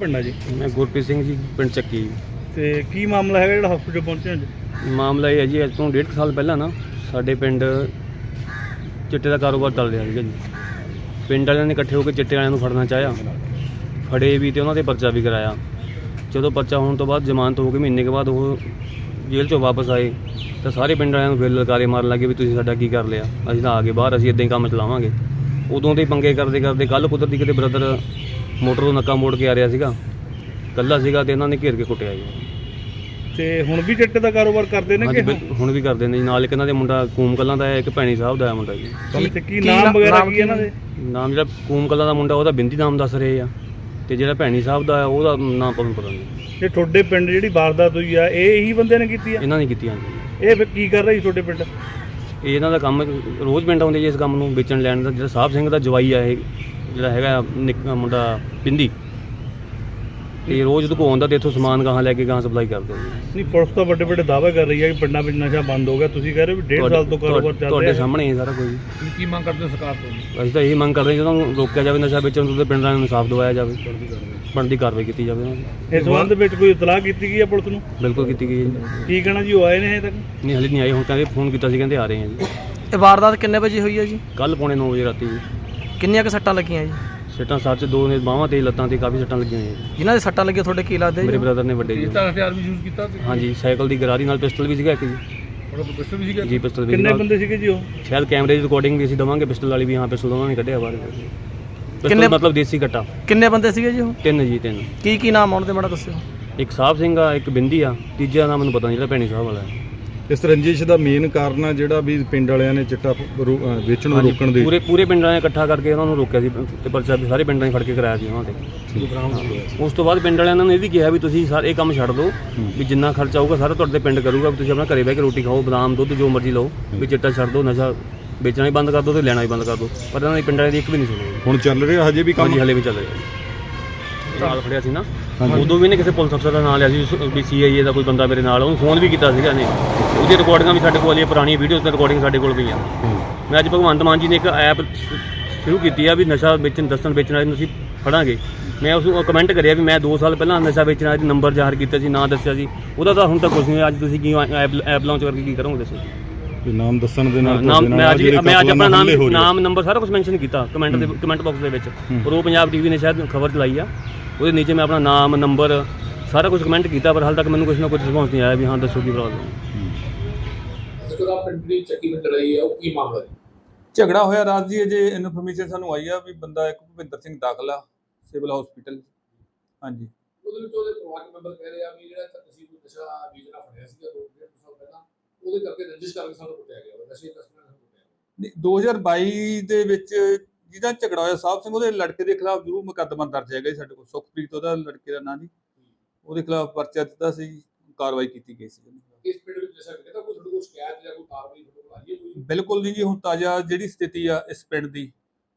ਪਿੰਡ ਆ ਜੀ? ਮੈਂ ਗੁਰਪ੍ਰੀਤ ਸਿੰਘ ਜੀ ਪਿੰਡ ਚੱਕੀ। ਤੇ ਕੀ ਮਾਮਲਾ ਹੈਗਾ ਜਿਹੜਾ ਹਸਪੀਟਲ ਪਹੁੰਚੇ ਅੱਜ ਮਾਮਲਾ ਇਹ ਹੈ ਜੀ ਅੱਜ ਤੋਂ ਡੇਢ ਕੁ ਸਾਲ ਪਹਿਲਾਂ ਨਾ ਸਾਡੇ ਪਿੰਡ ਚਿੱਟੇ ਦਾ ਕਾਰੋਬਾਰ ਚੱਲ ਰਿਹਾ ਸੀਗਾ ਜੀ। ਪਿੰਡ ਵਾਲਿਆਂ ਨੇ ਇਕੱਠੇ ਹੋ ਕੇ ਚਿੱਟੇ ਵਾਲਿਆਂ ਨੂੰ ਫੜਨਾ ਚਾਹਿਆ। ਫੜੇ ਵੀ ਤੇ ਉਹਨਾਂ ਤੇ ਪਰਚਾ ਵੀ ਕਰਾਇਆ। ਜਦੋਂ ਪਰਚਾ ਹੋਣ ਤੋਂ ਬਾਅਦ ਜ਼ਮਾਨਤ ਹੋ ਕੇ ਮਹੀਨੇ ਕੇ ਬਾਅਦ ਉਹ ਜੇਲ੍ਹ ਚੋਂ ਵਾਪਸ ਆਏ। ਤਾਂ ਸਾਰੇ ਪਿੰਡ ਵਾਲਿਆਂ ਨੂੰ ਫਿਰ ਲਲਕਾਰੇ ਮਾਰਨ ਲੱਗੇ ਵੀ ਤੁਸੀਂ ਸਾਡਾ ਕੀ ਕਰ ਲਿਆ? ਅਸੀਂ ਤਾਂ ਆ ਗਏ ਬਾਹਰ ਅਸੀਂ ਇਦਾਂ ਹੀ ਕੰਮ ਚਲਾਵਾਂਗੇ। ਉਦੋਂ ਦੇ ਪੰਗੇ ਕਰਦੇ ਕਰਦੇ ਕੱਲ ਕੁਦਰਤੀ ਕਿਤੇ ਬ੍ਰਦਰ ਮੋਟਰ ਤੋਂ ਨੱਕਾ ਮੋੜ ਕੇ ਆ ਰਿਹਾ ਸੀਗਾ। ਕੱਲਾ ਸੀਗਾ ਤੇ ਇਹਨਾਂ ਨੇ ਘੇਰ ਕੇ ਕੁੱਟਿਆ ਜੀ। ਤੇ ਹੁਣ ਵੀ ਚਿੱਟੇ ਦਾ ਕਾਰੋਬਾਰ ਕਰਦੇ ਨੇ ਹਾਂਜੀ ਕਿ ਬਿਲ- ਹੁਣ ਵੀ ਕਰਦੇ ਨੇ ਜੀ। ਨਾਲ ਇੱਕ ਇਹਨਾਂ ਦੇ ਮੁੰਡਾ ਕੂਮ ਕਲਾਂ ਦਾ ਹੈ ਇੱਕ ਭੈਣੀ ਸਾਹਿਬ ਦਾ ਹੈ ਮੁੰਡਾ ਜੀ। ਤੇ ਕੀ ਨਾਮ ਵਗੈਰਾ ਕੀ ਇਹਨਾਂ ਦੇ? ਨਾਮ ਜਿਹੜਾ ਕੂਮ ਕਲਾਂ ਦਾ ਮੁੰਡਾ ਉਹਦਾ ਬਿੰਦੀ ਨਾਮ ਦੱਸ ਰਹੇ ਆ। ਤੇ ਜਿਹੜਾ ਭੈਣੀ ਸਾਹਿਬ ਦਾ ਹੈ ਉਹਦਾ ਨਾਮ ਪਤਾ ਪਤਾ ਨਹੀਂ। ਇਹ ਤੁਹਾਡੇ ਪਿੰਡ ਜਿਹੜੀ ਵਾਰਦਾਤ ਹੋਈ ਆ ਇਹ ਇਹੀ ਬੰਦੇ ਨੇ ਕੀਤੀ ਆ? ਇਹਨਾਂ ਨੇ ਕੀਤੀ ਹਾਂਜੀ। ਇਹ ਫਿਰ ਕੀ ਕਰ ਰਹੀ ਤੁਹਾਡੇ ਪਿੰਡ? ਇਹ ਇਹਨਾਂ ਦਾ ਕੰਮ ਰੋਜ਼ ਪਿੰਡ ਆਉਂਦੇ ਜੀ ਇਸ ਕੰਮ ਨੂੰ ਵੇਚਣ ਲੈਣ ਦਾ ਜਿਹੜਾ ਸਾਹਿਬ ਸਿੰਘ ਦਾ ਜਵਾਈ ਆ ਇਹ ਜਿਹੜਾ ਹੈਗਾ ਨਿੱਕਾ ਮੁੰਡਾ ਬਿੰਦੀ ਤੇ ਰੋਜ਼ ਦੁਕਾਨ ਦਾ ਤੇ ਇੱਥੋਂ ਸਮਾਨ ਗਾਹਾਂ ਲੈ ਕੇ ਗਾਹਾਂ ਸਪਲਾਈ ਕਰਦੇ ਜੀ। ਨਹੀਂ ਪੁਲਿਸ ਤਾਂ ਵੱਡੇ ਵੱਡੇ ਦਾਅਵੇ ਕਰ ਰਹੀ ਹੈ ਕਿ ਪਿੰਡਾਂ ਵਿੱਚ ਨਸ਼ਾ ਬੰਦ ਹੋ ਗਿਆ। ਤੁਸੀਂ ਕਹਿ ਰਹੇ ਹੋ ਵੀ ਡੇਢ ਸਾਲ ਤੋਂ ਕਾਰੋਬਾਰ ਚੱਲ ਤੁਹਾਡੇ ਰਿਹਾ। ਹੈ ਸਾਹਮਣੇ ਹੀ ਸਾਰਾ ਕੁਝ। ਕੀ ਮੰਗ ਕਰਦੇ ਸਰਕਾਰ ਤੋਂ? ਅਸੀਂ ਤਾਂ ਇਹੀ ਮੰਗ ਕਰਦੇ ਹਾਂ ਜਦੋਂ ਰੋਕਿਆ ਜਾਵੇ ਨਸ਼ਾ ਵੇਚਣ ਤੋਂ ਤੇ ਪਿੰਡਾਂ ਨੂੰ ਇਨਸਾਫ ਦਿਵਾਇਆ ਜਾਵੇ। ਬਣਦੀ ਕਾਰਵਾਈ ਕੀਤੀ ਜਾਵੇ ਉਹਨਾਂ ਦੀ। ਇਸ ਸੰਬੰਧ ਵਿੱਚ ਕੋਈ ਇਤਲਾਹ ਕੀਤੀ ਗਈ ਹੈ ਪੁਲਿਸ ਨੂੰ? ਬਿਲਕੁਲ ਕੀਤੀ ਗਈ ਹੈ ਜੀ। ਕੀ ਕਹਿਣਾ ਜੀ ਉਹ ਆਏ ਨੇ ਹਜੇ ਤੱਕ? ਨਹੀਂ ਹਲੇ ਨਹੀਂ ਆਏ ਹੁਣ ਕਹਿੰਦੇ ਫੋਨ ਕੀਤਾ ਸੀ ਕਹਿੰਦੇ ਆ ਰਹੇ ਆ ਜੀ। ਇਹ ਵਾਰਦਾਤ ਕਿੰਨੇ ਵਜੇ ਹੋਈ ਹੈ ਜੀ? ਕੱਲ ਪੌਣੇ 9 ਵਜੇ ਰਾਤੀ ਜੀ। ਕਿੰਨੀਆਂ ਕੁ ਸੱਟਾਂ ਲੱਗੀਆਂ ਜੀ? ਸੱਟਾਂ ਸੱਚ ਦੋ ਨੇ ਬਾਹਾਂ ਤੇ ਲੱਤਾਂ ਤੇ ਕਾਫੀ ਸੱਟਾਂ ਲੱਗੀਆਂ ਹੋਈਆਂ ਜੀ। ਜਿਨ੍ਹਾਂ ਦੇ ਸੱਟਾਂ ਲੱਗੀਆਂ ਤੁਹਾਡੇ ਕੀ ਲੱਗਦੇ ਮੇਰੇ ਜੀ ਬ੍ਰਦਰ ਨੇ ਵੱਡੇ ਜੀ। ਹਥਿਆਰ ਵੀ ਯੂਜ਼ ਕੀਤਾ ਹਾਂਜੀ ਸਾਈਕਲ ਦੀ ਗਰਾਰੀ ਨਾਲ ਪਿਸਟਲ ਵੀ ਸੀਗਾ ਇੱਕ ਜੀ। ਪਿਸਟਲ ਵੀ ਸੀਗਾ? ਜੀ ਪਿਸਟਲ ਵੀ ਕਿੰਨੇ ਨਾਲ। ਬੰਦੇ ਸੀਗੇ ਜੀ ਉਹ? ਸ਼ਾਇਦ ਕੈਮਰੇ ਦੀ ਰਿਕਾਰਡਿੰਗ ਵੀ ਅਸੀਂ ਦਵਾਂਗੇ ਪਿਸਟਲ ਵਾਲੀ ਵੀ ਹਾਂ ਪਿਸਟਲ ਦੋਵਾਂ ਨੇ ਕੱਢਿਆ ਬਾਹਰ ਕਿੰਨੇ- ਮਤਲਬ ਦੇਸੀ ਕੱਟਾ ਕਿੰਨੇ ਬੰਦੇ ਸੀਗੇ ਜੀ ਉਹ? ਤਿੰਨ ਜੀ ਤਿੰਨ। ਕੀ ਕੀ ਨਾਮ ਆਉਣ ਤੇ ਮਾੜਾ ਦੱਸਿਓ। ਇੱਕ ਸਾਹਿਬ ਸਿੰਘ ਆ ਇੱਕ ਬਿੰਦੀ ਆ। ਤੀਜਾ ਨਾਮ ਮੈਨੂੰ ਪਤਾ ਨਹੀਂ ਜਿਹੜਾ ਭੈਣੀ ਸਾਹਿਬ ਵਾਲਾ ਹੈ। ਇਸ ਰੰਜਿਸ਼ ਦਾ ਮੇਨ ਕਾਰਨ ਆ ਜਿਹੜਾ ਵੀ ਪਿੰਡ ਵਾਲਿਆਂ ਨੇ ਚਿੱਟਾ ਰੋ- ਅਹ ਵੇਚਣ ਨੂੰ ਰੋਕਣ ਦੇ। ਪੂਰੇ ਪੂਰੇ ਪਿੰਡਾਂ ਨੇ ਇਕੱਠਾ ਕਰਕੇ ਉਹਨਾਂ ਨੂੰ ਰੋਕਿਆ ਸੀ ਤੇ ਪਰਚਾ ਵੀ ਸਾਰੇ ਪਿੰਡਾਂ ਨੇ ਫੜ ਕੇ ਕਰਾਇਆ ਸੀ ਉਹਨਾਂ ਤੇ। ਉਸ ਤੋਂ ਬਾਅਦ ਪਿੰਡ ਵਾਲਿਆਂ ਨੇ ਇਹ ਵੀ ਕਿਹਾ ਵੀ ਤੁਸੀਂ ਸਾਰੇ ਇਹ ਕੰਮ ਛੱਡ ਦਿਓ ਵੀ ਜਿੰਨਾ ਖਰਚਾ ਆਊਗਾ ਸਾਰਾ ਤੁਹਾਡੇ ਤੇ ਪਿੰਡ ਕਰੂਗਾ ਵੀ ਤੁਸੀਂ ਆਪਣਾ ਘਰੇ ਬਹਿ ਕੇ ਰੋਟੀ ਖਾਓ ਬਦਾਮ ਦੁੱਧ ਜੋ ਮਰਜ਼ੀ ਲਓ ਵੀ ਚਿੱਟਾ ਛੱਡ ਦਿਓ ਨਸ਼ਾ ਵੇਚਣਾ ਹੀ ਬੰਦ ਕਰ ਦਿਓ ਤੇ ਲੈਣਾ ਹੀ ਬੰਦ ਕਰ ਦਿਓ ਪਰ ਇਹਨਾਂ ਨੇ ਪਿੰਡ ਵਾਲਿਆਂ ਦੀ ਇੱਕ ਵੀ ਨਹੀਂ ਸੁਣੀ। ਹੁਣ ਚੱਲ ਰਿਹਾ ਹਜੇ ਵੀ ਕੰਮ? ਹਾਂਜੀ ਹਲੇ ਵੀ ਚੱਲ ਰਿਹਾ। ਨਾਲ ਫੜਿਆ ਸੀ ਨਾ। ਉਦੋਂ ਵੀ ਨੇ ਕਿਸੇ ਪੁਲਿਸ ਅਫਸਰ ਦਾ ਨਾਂ ਲਿਆ ਸੀ ਸ- ਵੀ ਸੀਆਈਏ ਦਾ ਕੋਈ ਬੰਦਾ ਮੇਰੇ ਨਾਲ ਉਹਨੂੰ ਫੋਨ ਵੀ ਕੀਤਾ ਸੀਗਾ ਨੇ ਉਹਦੀ ਰਿਕਾਰਡਿੰਗਾਂ ਵੀ ਸਾਡੇ ਕੋਲ ਆਈਆਂ ਪੁਰਾਣੀਆਂ ਵੀਡੀਓਜ਼ ਤੇ ਰਿਕਾਰਡਿੰਗ ਸਾਡੇ ਕੋਲ ਪਈਆਂ। ਮੈਂ ਅੱਜ ਭਗਵੰਤ ਮਾਨ ਜੀ ਨੇ ਇੱਕ ਐਪ ਸ਼ੁਰੂ ਕੀਤੀ ਆ ਵੀ ਨਸ਼ਾ ਵੇਚਣ ਦੱਸਣ ਵੇਚਣ ਵਾਲੇ ਨੂੰ ਅਸੀਂ ਫੜਾਂਗੇ। ਮੈਂ ਉਸ ਨੂੰ ਕਮੈਂਟ ਕਰਿਆ ਵੀ ਮੈਂ 2 ਸਾਲ ਪਹਿਲਾਂ ਨਸ਼ਾ ਵੇਚਣ ਵਾਲੇ ਦਾ ਨੰਬਰ ਜ਼ਾਹਰ ਕੀਤਾ ਸੀ ਨਾਂ ਦੱਸਿਆ ਸੀ। ਉਹਦਾ ਤਾਂ ਹੁਣ ਤੱਕ ਕੁਝ ਨਹੀਂ ਅੱਜ ਤੁਸੀਂ ਕੀ ਐਪ ਐਪ ਲਾਂਚ ਕਰਕੇ ਕੀ ਕਰੋਗੇ ਦੱਸੋ? ਵੀ ਨਾਮ ਦੱਸਣ ਦੇ ਨਾਲ ਨਾਮ ਮੈਂ ਅੱਜ ਮੈਂ ਅੱਜ ਆਪਣਾ ਨਾਮ ਆ। ਨਾਮ ਨੰਬਰ ਸਾਰਾ ਕੁਝ ਮੈਂਸ਼ਨ ਕੀਤਾ ਕਮੈਂਟ ਦੇ ਕਮੈਂਟ ਬਾਕਸ ਦੇ ਵਿੱਚ। ਔਰ ਉਹ ਪੰਜਾਬ ਟੀਵੀ ਨੇ ਸ਼ਾਇਦ ਖਬਰ ਚਲਾਈ ਆ। ਉਹਦੇ ਨੀਚੇ ਮੈਂ ਆਪਣਾ ਨਾਮ ਨੰਬਰ ਸਾਰਾ ਕੁਝ ਕਮੈਂਟ ਕੀਤਾ ਪਰ ਹਾਲ ਤੱਕ ਮੈਨੂੰ ਕੁਝ ਨਾ ਕੁਝ ਰਿਸਪੌਂਸ ਨਹੀਂ ਆਇਆ ਵੀ ਹਾਂ ਦੱਸੋ ਕੀ ਪ੍ਰੋਬਲਮ ਜਿਹੜਾ ਪਿੰਡ ਦੀ ਚੱਕੀ ਵਿੱਚ ਲੜਾਈ ਹੈ ਉਹ ਕੀ ਮਾਮਲਾ ਹੈ? ਝਗੜਾ ਹੋਇਆ ਰਾਤ ਜੀ ਅਜੇ ਇਨਫੋਰਮੇਸ਼ਨ ਸਾਨੂੰ ਆਈ ਆ ਵੀ ਬੰਦਾ ਇੱਕ ਭੁਪਿੰਦਰ ਸਿੰਘ ਦਾਖਲ ਆ ਸਿਵਲ ਹਸਪੀਟਲ ਹਾਂਜੀ। ਉਹਦੇ ਵਿੱਚ ਉਹਦੇ ਪਰਿਵਾਰਕ ਮੈਂਬਰ ਕਹਿ ਰਹੇ ਆ ਵੀ ਜਿਹੜਾ ਕੋਈ ਨਸ਼ਾ ਵੇਚਣਾ ਫੜਿਆ ਸੀਗਾ ਦੋ ਡੇਢ ਸਾਲ ਪਹਿਲਾਂ ਉਹਦੇ ਕਰਕੇ ਰੰਜਿਸ਼ ਕਰਕੇ ਸਾਨੂੰ ਕੁੱਟਿਆ ਗਿਆ ਵਾ, ਨਸ਼ੇ ਤਸਕਰਾਂ ਨੇ ਸਾਨੂੰ ਕੁੱਟਿਆ ਨਹੀਂ, 2022 ਦੇ ਵਿੱਚ ਜਿਹਦਾ ਝਗੜਾ ਹੋਇਆ ਸਾਹਿਬ ਸਿੰਘ ਉਹਦੇ ਲੜਕੇ ਦੇ ਖਿਲਾਫ ਜ਼ਰੂਰ ਮੁਕੱਦਮਾ ਦਰਜ ਹੈਗਾ ਜੀ ਸਾਡੇ ਕੋਲ। ਸੁਖਪ੍ਰੀਤ ਉਹਦਾ ਲੜਕੇ ਦਾ ਨਾਂ ਜੀ। ਉਹਦੇ ਖਿਲਾਫ ਪਰਚਾ ਦਿੱਤਾ ਸੀ ਕਾਰਵਾਈ ਕੀਤੀ ਗਈ ਸੀ। ਇਸ ਪਿੰਡ ਵਿੱਚ ਨਸ਼ਾ ਵਿਕਦਾ ਕੋਈ ਤੁਹਾਡੇ ਕੋਲ ਸ਼ਿਕਾਇਤ ਜਾਂ ਕੋਈ ਕਾਰਵਾਈ ਤੁਹਾਡੇ ਕੋਲ ਆਈ ਹੈ ਕੋਈ? ਬਿਲਕੁਲ ਨਹੀਂ ਜੀ ਹੁਣ ਤਾਜ਼ਾ ਜਿਹੜੀ ਸਥਿਤੀ ਆ ਇਸ ਪਿੰਡ ਦੀ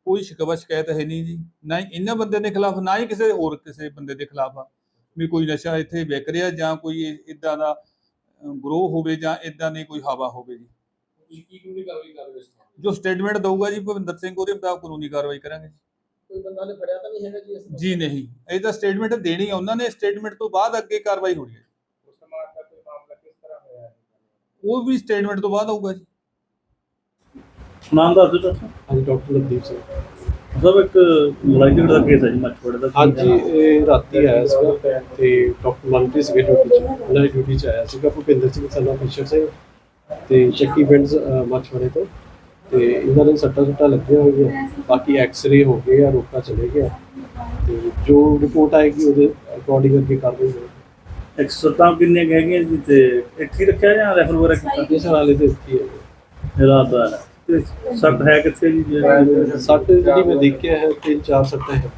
ਕੋਈ ਸ਼ਿਕਵਾ ਸ਼ਿਕਾਇਤ ਹੈ ਨਹੀਂ ਜੀ। ਨਾ ਹੀ ਇਹਨਾਂ ਬੰਦਿਆਂ ਦੇ ਖਿਲਾਫ ਨਾ ਹੀ ਕਿਸੇ ਹੋਰ ਕਿਸੇ ਬੰਦੇ ਦੇ ਖਿਲਾਫ ਆ। ਵੀ ਕੋਈ ਨਸ਼ਾ ਇੱਥੇ ਵਿਕ ਰਿਹਾ ਜਾਂ ਕੋਈ ਇਦਾਂ ਦਾ ਗਰੋਹ ਹੋਵੇ ਜਾਂ ਇਦਾਂ ਦੀ ਕੋਈ ਹਵਾ ਹੋਵੇ ਜੀ। ਤੁਸੀਂ ਕੀ ਕਾਨੂੰਨੀ ਕਾਰਵਾਈ ਕਰ ਰਹੇ ਹੋ ਇਸ 'ਚ? ਜੋ ਸਟੇਟਮੈਂਟ ਦਊਗਾ ਜੀ ਭਵਿੰਦਰ ਸਿੰਘ ਉਹਦੇ ਮੁਤਾਬਕ ਕਾਨੂੰਨੀ ਕਾਰਵਾਈ ਕਰਾਂਗੇ ਕੋਈ ਬੰਦਾ ਨੇ ਫੜਿਆ ਤਾਂ ਨਹੀਂ ਹੈਗਾ ਜੀ ਇਸ ਜੀ ਨਹੀਂ। ਇਹ ਤਾਂ ਸਟੇਟਮੈਂਟ ਦੇਣੀ ਆ ਉਹਨਾਂ ਨੇ ਸਟੇਟਮੈਂਟ ਤੋਂ ਬਾਅਦ ਅੱਗੇ ਕਾਰਵਾਈ ਹੋਣੀ ਹੈ। ਉਸ ਸਮਾਜ ਦਾ ਕੋਈ ਮਾਮਲਾ ਕਿਸ ਤਰ੍ਹਾਂ ਹੋਇਆ ਹੈ? ਉਹ ਵੀ ਸਟੇਟਮੈਂਟ ਤੋਂ ਬਾਅਦ ਆਊਗਾ ਜੀ। ਨਾਮ ਦੱਸ ਦਿਓ ਤਾਂ ਹਾਂਜੀ ਡਾਕਟਰ ਲਵਦੀਪ ਸਿੰਘ। ਸਭ ਇੱਕ ਲੜਾਈ ਝਗੜਾ ਦਾ ਕੇਸ ਹੈ ਜੀ ਮੱਛਵੜੇ ਦਾ ਅੱਜ ਇਹ ਰਾਤੀ ਆਇਆ ਸੀਗਾ ਤੇ ਡਾਕਟਰ ਮਨਪ੍ਰੀਤ ਸੀਗੇ ਡਿਊਟੀ 'ਚ। ਉਹਨਾਂ ਦੀ ਡਿਊਟੀ 'ਚ ਆਇਆ ਸੀਗਾ ਭੁਪਿੰਦਰ ਸਿੰਘ ਸਨਾ ਫਿਸ਼ਰ ਸਿੰਘ ਤੇ ਚੱਕੀ ਪਿੰਡ ਮਛਵੜੇ ਤੋਂ। ਤੇ ਇਹਨਾਂ ਦੇ ਸੱਟਾਂ ਸੁੱਟਾਂ ਲੱਗੀਆਂ ਹੋਈਆਂ। ਬਾਕੀ ਐਕਸ-ਰੇ ਹੋ ਗਏ ਆ ਰੋਕਾ ਚਲੇ ਗਿਆ। ਤੇ ਜੋ ਰਿਪੋਰਟ ਆਏਗੀ ਉਹਦੇ ਅਕੋਰਡਿੰਗ ਅੱਗੇ ਕਾਰਵਾਈ ਹੋਵੇਗੀ 107 ਕਿੰਨੇ ਹੈਗੀਆਂ ਜੀ ਤੇ ਹੀ ਰੱਖਿਆ ਜਾਂ ਰੈਫਰ ਵਗੈਰਾ ਕੀਤਾ? ਇਸ ਵਾਲੇ ਤੇ ਕੀ ਹੈ। ਰਾਤ ਦਾ ਸੱਟ ਹੈ ਕਿੱਥੇ ਜੀ? ਜਿਹੜਾ- ਸੱਟ ਜਿਹੜੀ ਮੈਂ ਦੇਖਿਆ ਹੈ ਤਿੰਨ ਚਾਰ ਸੱਟਾਂ ਹੈ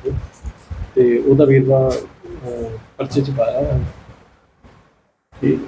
ਤੇ ਉਹਦਾ ਵੇਰਵਾ ਅਹ, ਪਰਚੇ ਚ ਪਾਇਆ ਹੋਇਆ ਹੈ। ਠੀਕ।